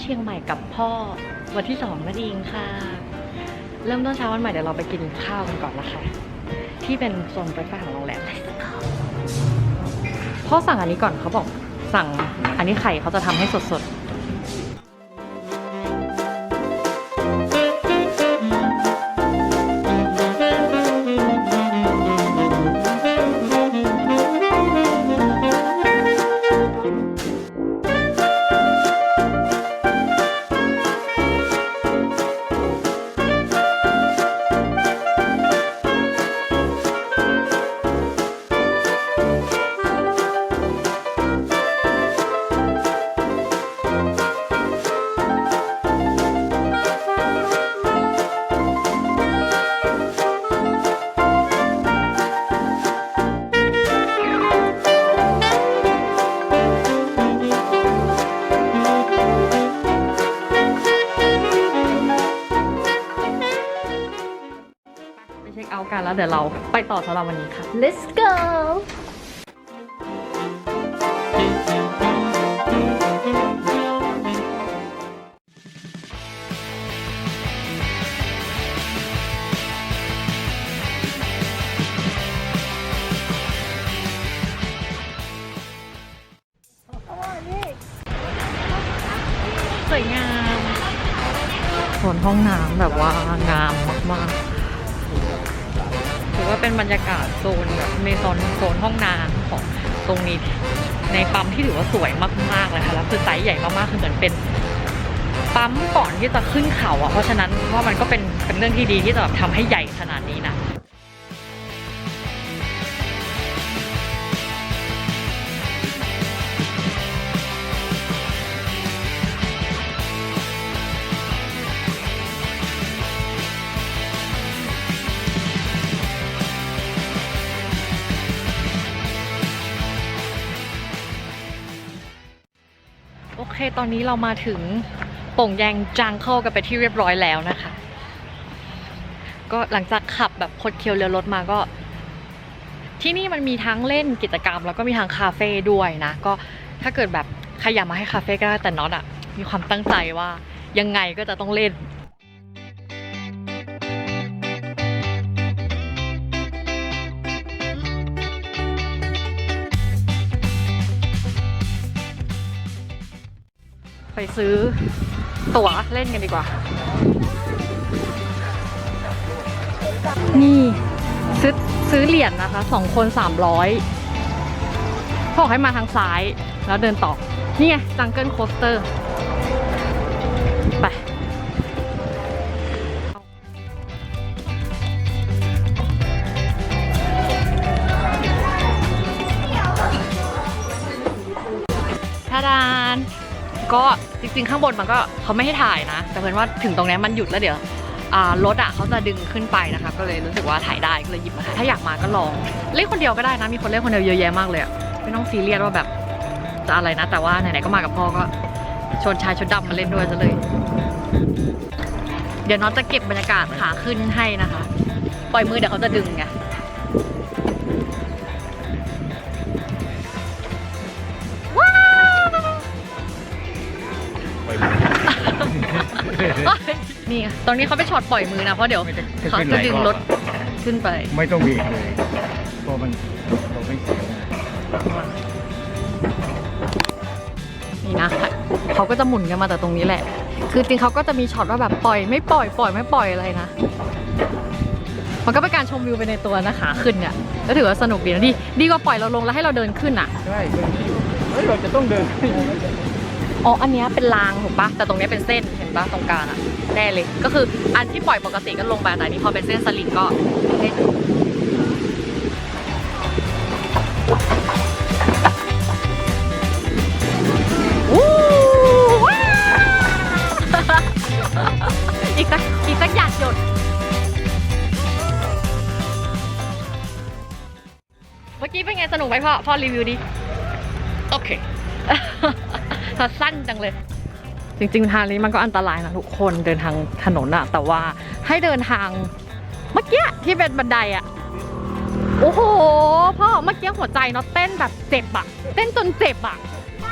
เชียงใหม่กับพ่อวันที่สองนั่นเองค่ะ เริ่มต้นเช้าวันใหม่เดี๋ยวเราไปกินข้าวกันก่อนนะคะ ที่เป็นโซนเบรคฟาสต์ของโรงแรมพ่อสั่งอันนี้ก่อนเขาบอกสั่งอันนี้ไข่เขาจะทำให้สดๆ เดี๋ยวเราไปต่อสำหรับวันนี้ค่ะ let's go ว่าเป็นบรรยากาศโซนแบบเมโซนโซนห้องน้ำของตรงนี้ในปั๊มที่ถือว่าสวยมากๆเลยค่ะแล้วคือไซส์ใหญ่มากๆคือเหมือนเป็นปั๊มก่อนที่จะขึ้นเขาอะเพราะฉะนั้นว่ามันก็เป็นเป็นเรื่องที่ดีที่จะแบบทำให้ใหญ่ขนาดนี้นะ ตอนนี้เรามาถึงโป่งแยงจังเข้ากันไปที่เรียบร้อยแล้วนะคะ ก็หลังจากขับแบบคดเคี้ยวเรือรถมาก็ ที่นี่มันมีทั้งเล่นกิจกรรม แล้วก็มีทางคาเฟ่ด้วยนะ ก็ถ้าเกิดแบบใครอยากมาให้คาเฟ่ก็ได้แต่น็อตอะมีความตั้งใจว่ายังไงก็จะต้องเล่น ไปซื้อตั๋วเล่นกันดีกว่า นี่ซื้อซื้อเหรียญนะคะสองคนสามร้อยเขาบอกให้มาทางซ้ายแล้วเดินต่อ นี่ไงจังเกิลโคสเตอร์ ไปทาดานก็ ริงๆ ข้างบนมันก็เขาไม่ให้ถ่ายนะ แต่เพิ่นว่าถึงตรงนี้มันหยุดแล้วเดี๋ยวรถอะเขาจะดึงขึ้นไปนะคะ ก็เลยรู้สึกว่าถ่ายได้ก็เลยหยิบมาถ่ายถ้าอยากมาก็ลองเล่นคนเดียวก็ได้นะ มีคนเล่นคนเดียวเยอะแยะมากเลยไม่ต้องซีเรียสว่าแบบจะอะไรนะ แต่ว่าไหนๆก็มากับพ่อก็ชวนชายชุดดำมาเล่นด้วยซะเลย เดี๋ยวน้องจะเก็บบรรยากาศขาขึ้นให้นะคะ ปล่อยมือเดี๋ยวเขาจะดึงไง ตรงนี้เขาไปช็อตปล่อยมือนะ เพราะเดี๋ยวไม่ได้เขาจะดึงรถขึ้นไป ไม่ต้องบีบเลยตัวมันตัวไม่เสียวนี่นะเขาก็จะหมุนกันมาแต่ตรงนี้แหละ คือจริงเขาก็จะมีช็อตว่าแบบปล่อยไม่ปล่อยปล่อยไม่ปล่อยอะไรนะ มันก็เป็นการชมวิวไปในตัวนะคะขึ้นเนี่ยก็ถือว่าสนุกดีนะดีดีกว่าปล่อยเราลงแล้วให้เราเดินขึ้นอะ ใช่เฮ้ยเราจะต้องเดิน อ๋อ อันนี้เป็นรางถูกปะแต่ตรงนี้เป็นเส้นเห็นปะตรงกลางอะแน่เลย ก็คืออันที่ปล่อยปกติก็ลงไปแต่นี้พอเป็นเส้นสลิงก็เล่นวู้ว้าวอีกสักอีกสักหยาดหยดเมื่อกี้เป็นไงสนุกไหมพ่อ พ่อรีวิวดิ โอเค ถ้าสั้นจังเลย จริงๆทางนี้มันก็อันตรายนะทุกคนเดินทางถนนอะแต่ว่าให้เดินทางเมื่อกี้ที่เป็นบันไดอะโอ้โหพ่อเมื่อกี้หัวใจเนาะเต้นแบบเจ็บอะเต้นจนเจ็บอะ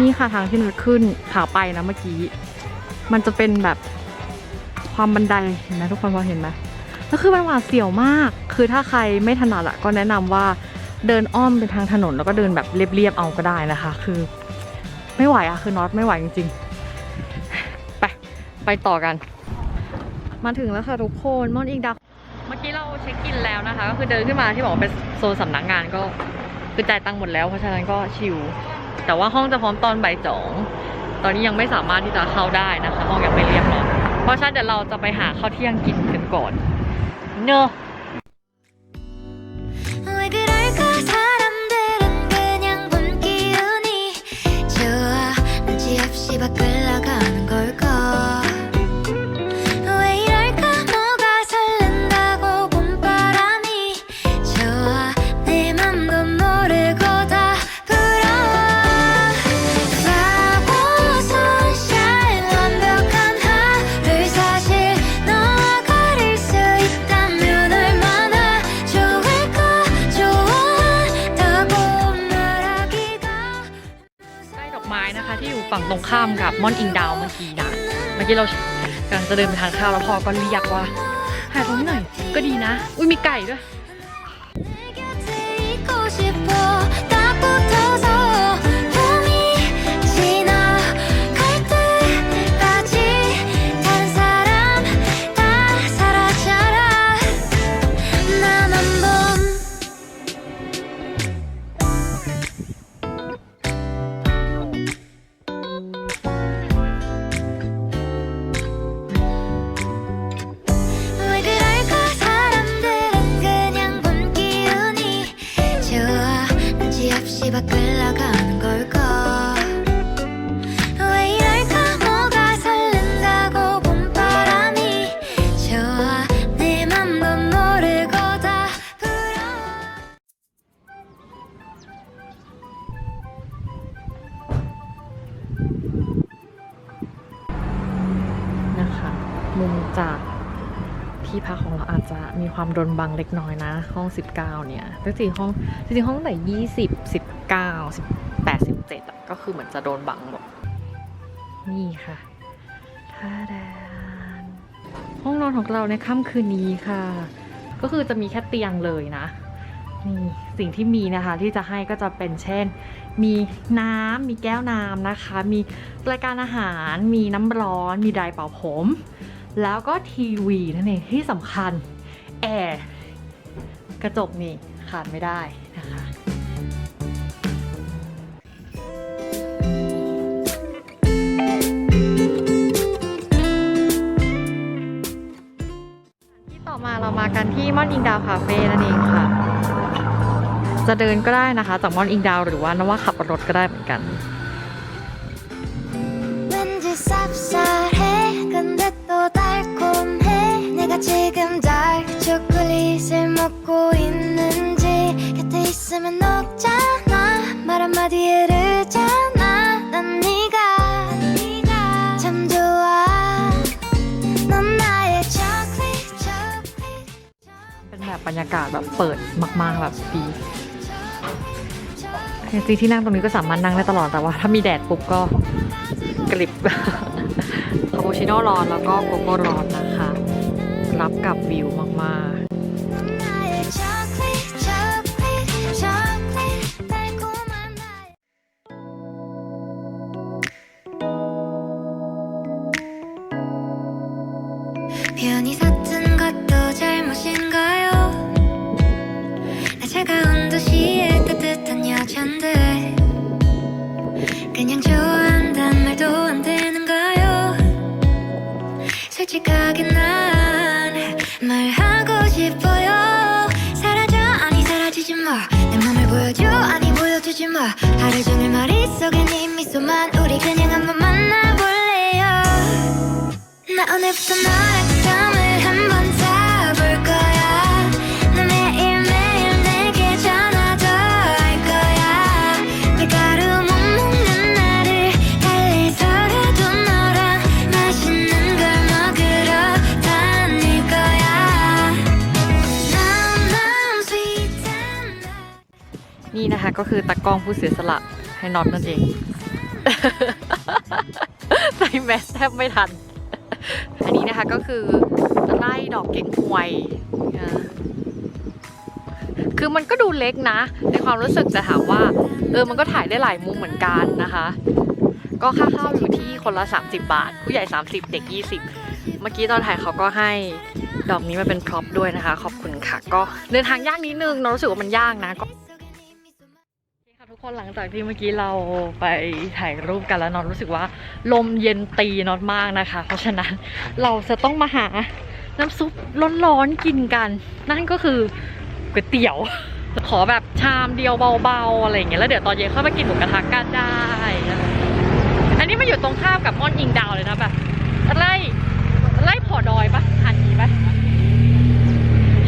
นี่ค่ะทางที่นุชขึ้นขาไปนะเมื่อกี้ มันจะเป็นแบบความบันไดเห็นไหมทุกคนพอเห็นไหมก็คือมันหวาดเสียวมาก คือถ้าใครไม่ถนัดอะก็แนะนำว่าเดินอ้อมเป็นทางถนนแล้วก็เดินแบบเรียบๆเอาก็ได้นะคะ คือ ไม่ไหวอะคือน็อตไม่ไหวจริงๆ ไปไปต่อกัน มาถึงแล้วค่ะทุกคนมอนอิงดาวเมื่อกี้เราเช็คอินแล้วนะคะ ก็คือเดินขึ้นมาที่บอกเป็นโซนสำนักงานก็คือจ่ายตังค์หมดแล้วเพราะฉะนั้นก็ชิลแต่ว่าห้องจะพร้อมตอนบ่ายสองตอนนี้ยังไม่สามารถที่จะเข้าได้นะคะ ห้องยังไม่เรียบร้อยเพราะฉะนั้นเดี๋ยวเราจะไปหาข้าวเที่ยงกินกันก่อนเนอะ รงข้ามกับม่อนอิงดาวเมื่อกี้นะเมื่อกี้เรากำลังจะเดินไปทานข้าวแล้วพอก็เรียกว่าหาตรงหน่อยก็ดีนะ อุ้ยมีไก่ด้วย 아는 걸까? ความโดนบังเล็กน้อยนะ ห้อง 19 เนี่ยจริงๆห้องจริงๆห้องไหน20 19 18 17อะก็คือเหมือนจะโดนบังหมดนี่ค่ะท่าแดนห้องนอนของเราในค่ำคืนนี้ค่ะ ก็คือจะมีแค่เตียงเลยนะนี่สิ่งที่มีนะคะที่จะให้ก็จะเป็นเช่น มีน้ำมีแก้วน้ำนะคะ มีรายการอาหาร มีน้ำร้อน มีไดร์เป่าผม แล้วก็ทีวีนั่นเองที่สำคัญ แอร์กระจกนี่ขาดไม่ได้นะคะที่ต่อมาเรามากันที่ม่อนอิงดาวคาเฟ่นั่นเองค่ะ จะเดินก็ได้นะคะ จากม่อนอิงดาวหรือว่านว่าขับรถก็ได้เหมือนกัน แบบเปิดมากๆแบบดีจริงๆที่นั่งตรงนี้ก็สามารถนั่งได้ตลอดแต่ว่า ถ้ามีแดดปุ๊บก็กริบคาปูชิโน่ร้อนแล้วก็โกโก้ร้อนนะคะ รับกับวิวมาก나 솔직하게 ก็คือตากล้องผู้เสียสละให้น็อตนั่นเองทส่แมสแทบไม่ทัน อันนี้นะคะก็คือไร่ดอกเก๊กฮวยคือมันก็ดูเล็กนะ ในความรู้สึกแต่ถามว่า เออมันก็ถ่ายได้หลายมุมเหมือนกันนะคะ ก็ค่าเข้าอยู่ที่คนละ 30 บาท ผู้ใหญ่ 30 เด็ก 20 เมื่อกี้ตอนถ่ายเขาก็ให้ดอกนี้มาเป็นพร็อพด้วยนะคะ ขอบคุณค่ะ ก็เดินทางยากนิดนึงเรารู้สึกว่ามันยากนะก็ ค่ะทุกคนหลังจากที่เมื่อกี้เราไปถ่ายรูปกันแล้วนอนรู้สึกว่า ลมเย็นตีนอตมากนะคะ เพราะฉะนั้นเราจะต้องมาหาน้ำซุปร้อนๆกินกัน นั่นก็คือก๋วยเตี๋ยว ขอแบบชามเดียวเบาๆอะไรอย่างเงี้ยแล้วเดี๋ยวตอนเย็นค่อยมากินหมูกระทะกันได้อะไรอย่างเงี้ยอันนี้มันอยู่ตรงข้ามกับม่อนอิงดาวเลยนะแบบไล่ไล่ผอดอยปะอ่านนี้ปะ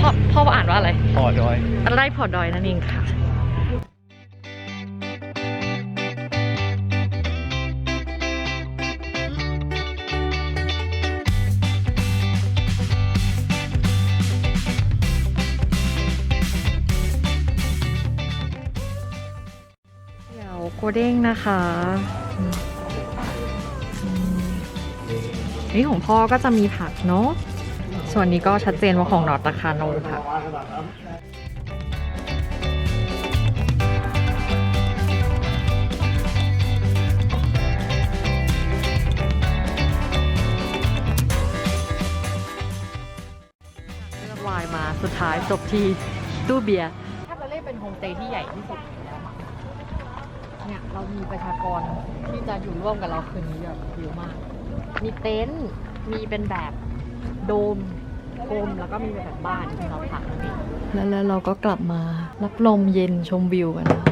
พ่อพ่ออ่านว่าอะไรต่อดอยไล่ผอดอยนั่นเองค่ะ เดี๋ยวโคเด้งนะคะอืมอืมนี่ของพ่อก็จะมีผักเนาะ ส่วนนี้ก็ชัดเจนว่าของนอตราคาโนค่ะเลือกวายมาสุดท้ายจบที่ตู้เบียร์ ถ้าเราเล่นเป็นโฮมสเตย์ที่ใหญ่ที่สุดแล้วอะเนี่ยเรา มีประชากรที่จะอยู่ร่วมกับเราคืนนี้แบบเยอะมาก มีเต็นท์มีเป็นแบบโดมโกลมแล้วก็มีเป็นแบบบ้านที่เราพักนั่นเองแล้วแล้วเราก็กลับมารับลมเย็นชมวิวกันนะ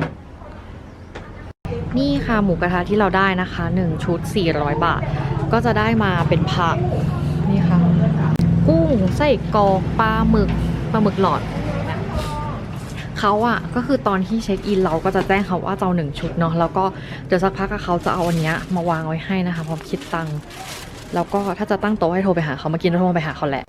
นี่ค่ะหมูกระทะที่เราได้นะคะ 1 ชุด 400 บาท ก็จะได้มาเป็นผักนี่ค่ะ กุ้งไส้กรอกปลาหมึกปลาหมึกหลอด เขาอะก็คือตอนที่เช็คอินเราก็จะแจ้งเขาว่าจะเอาหนึ่งชุดเนาะแล้วก็เดี๋ยวสักพักเขาจะเอาอันเนี้ยมาวางไว้ให้นะคะพร้อมคิดตังค์แล้วก็ถ้าจะตั้งโต๊ะให้โทรไปหาเขามากินเราโทรไปหาเขาแหละ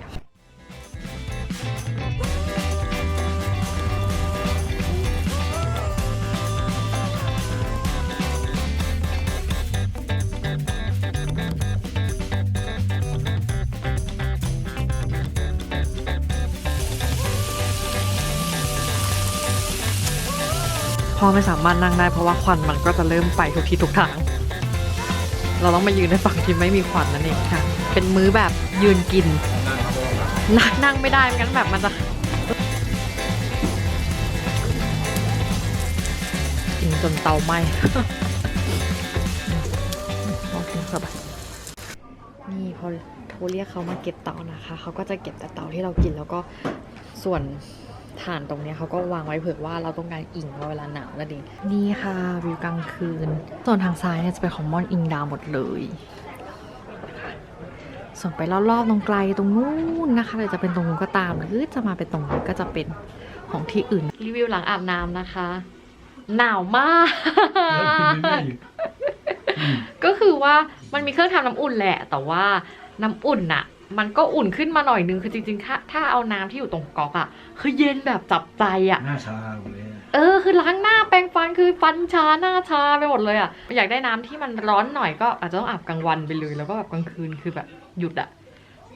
อไม่สามารถนั่งได้เพราะว่าควันมันก็จะเริ่มไปทุกที่ทุกทาง เราต้องมายืนในฝั่งที่ไม่มีควันนั่นเองค่ะ เป็นมื้อแบบยืนกิน นั่งนั่งไม่ได้งั้นแบบมันจะกินจนเตาไหม้โอเคครับนี่พอโทรเรียกเขามาเก็บเตานะคะ เขาก็จะเก็บแต่เตาที่เรากินแล้วก็ส่วน ฐานตรงเนี้ยเขาก็วางไว้เผื่อว่าเราต้องการอิงเวลาหนาวนั่นเองนี่ค่ะวิวกลางคืน ส่วนทางซ้ายเนี่ยจะเป็นของม่อนอิงดาวหมดเลย ส่วนไปรอบๆตรงไกลตรงนู้นนะคะเลยจะเป็นตรงนู้นก็ตาม หรือจะมาเป็นตรงนู้นก็จะเป็นของที่อื่น รีวิวหลังอาบน้ำนะคะ หนาวมาก ก็คือว่ามันมีเครื่องทำน้ำอุ่นแหละ แต่ว่าน้ำอุ่นน่ะ มันก็อุ่นขึ้นมาหน่อยนึงคือจริงๆ ถ้าถ้าเอาน้ำที่อยู่ตรงก๊อกอะคือเย็นแบบจับใจอะหน้าชาเลยเออคือล้างหน้าแปรงฟันคือฟันชาหน้าชาไปหมดเลยอะอยากได้น้ำที่มันร้อนหน่อยก็อาจจะต้องอาบกลางวันไปเลย แล้วก็แบบกลางคืนคือแบบหยุดอะ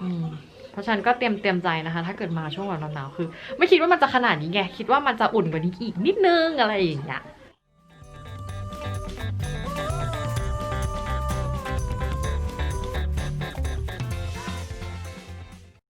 อืมเพราะฉะนั้นก็เตรียมเตรียมใจนะคะ ถ้าเกิดมาช่วงวันหนาวๆคือ ไม่คิดว่ามันจะขนาดนี้ไงคิดว่ามันจะอุ่นกว่านี้อีกนิดนึงอะไรอย่างเงี้ย